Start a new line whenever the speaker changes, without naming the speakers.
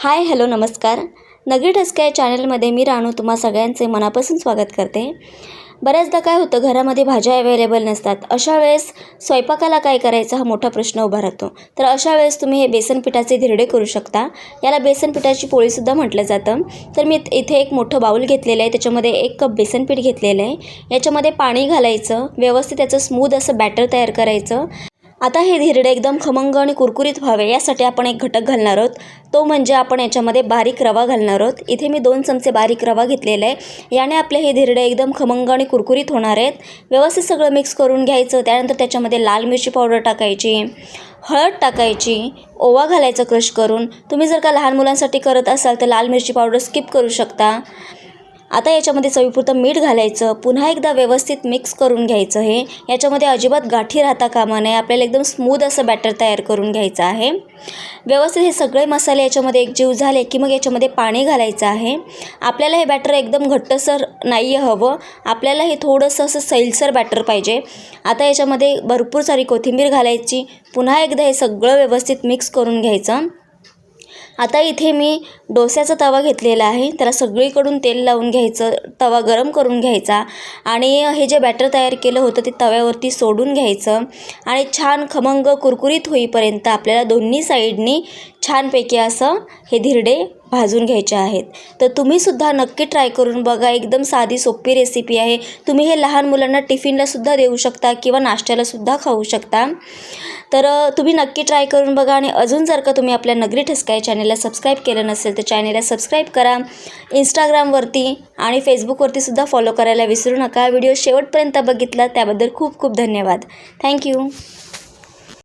Hi hello नमस्कार. नगरी ठसका या चॅनलमध्ये मी राणू तुम्हा सगळ्यांचे मनापासून स्वागत करते. बऱ्याचदा काय होतं घरामध्ये भाज्या अवेलेबल नसतात. अशा वेळेस स्वयंपाकाला काय करायचा हा मोठा प्रश्न उभा राहतो. तर अशा वेळेस तुम्ही हे बेसन पिठाचे धिरडे करू शकता. याला बेसन पिठाची पोळीसुद्धा म्हटलं जातं. तर मी इथे एक मोठं बाऊल घेतलेलं आहे. त्याच्यामध्ये एक कप बेसन पीठ घेतलेलं आहे. याच्यामध्ये पाणी घालायचं. व्यवस्थित त्याचं स्मूद असं बॅटर तयार करायचं. आता हे धिरडे एकदम खमंग आणि कुरकुरीत व्हावे यासाठी आपण एक घटक घालणार आहोत. तो म्हणजे आपण याच्यामध्ये बारीक रवा घालणार आहोत. इथे मी दोन चमचे बारीक रवा घेतलेला आहे. याने आपले हे धिरडे एकदम खमंग आणि कुरकुरीत होणार आहेत. व्यवस्थित सगळं मिक्स करून घ्यायचं त्यानंतर त्याच्यामध्ये लाल मिरची पावडर टाकायची हळद टाकायची ओवा घालायचं क्रश करून. तुम्ही जर का लहान मुलांसाठी करत असाल तर लाल मिरची पावडर स्किप करू शकता. आता याच्यामध्ये चवीपुरतं मीठ घालायचं पुन्हा एकदा व्यवस्थित मिक्स करून घ्यायचं हे. याच्यामध्ये अजिबात गाठी राहता कामा नये. आपल्याला एकदम स्मूद असं बॅटर तयार करून घ्यायचं आहे. व्यवस्थित हे सगळे मसाले याच्यामध्ये एकजीव झाले की मग याच्यामध्ये पाणी घालायचं आहे. आपल्याला हे बॅटर एकदम घट्टसर नाही हवं. आपल्याला हे थोडंसं असं सैलसर बॅटर पाहिजे. आता याच्यामध्ये भरपूर सारी कोथिंबीर घालायची. पुन्हा एकदा हे सगळं व्यवस्थित मिक्स करून घ्यायचं. आता इथे मी डोस्याचा तवा घेतलेला आहे. त्याला सगळीकडून तेल लावून घ्यायचं तवा गरम करून घ्यायचा आणि हे जे बॅटर तयार केलं होतं ते तव्यावरती सोडून घ्यायचं आणि छान खमंग कुरकुरीत होईपर्यंत आपल्याला दोन्ही साईडनी छानपैकी असं हे धिरडे भाजून घ्यायचे आहेत. तर तुम्हीसुद्धा नक्की ट्राय करून बघा. एकदम साधी सोपी रेसिपी आहे. तुम्ही हे लहान मुलांना टिफिनलासुद्धा देऊ शकता किंवा नाश्त्यालासुद्धा खाऊ शकता. तर तुम्ही नक्की ट्राय करून बघा आणि अजून जर का तुम्ही आपल्या नगरी ठसकाय या चॅनेलला सबस्क्राईब केलं नसेल तर चॅनेलला सबस्क्राईब करा. इंस्टाग्रामवरती आणि फेसबुकवरती सुद्धा फॉलो करायला विसरू नका. व्हिडिओ शेवटपर्यंत बघितला त्याबद्दल खूप खूप धन्यवाद. थँक्यू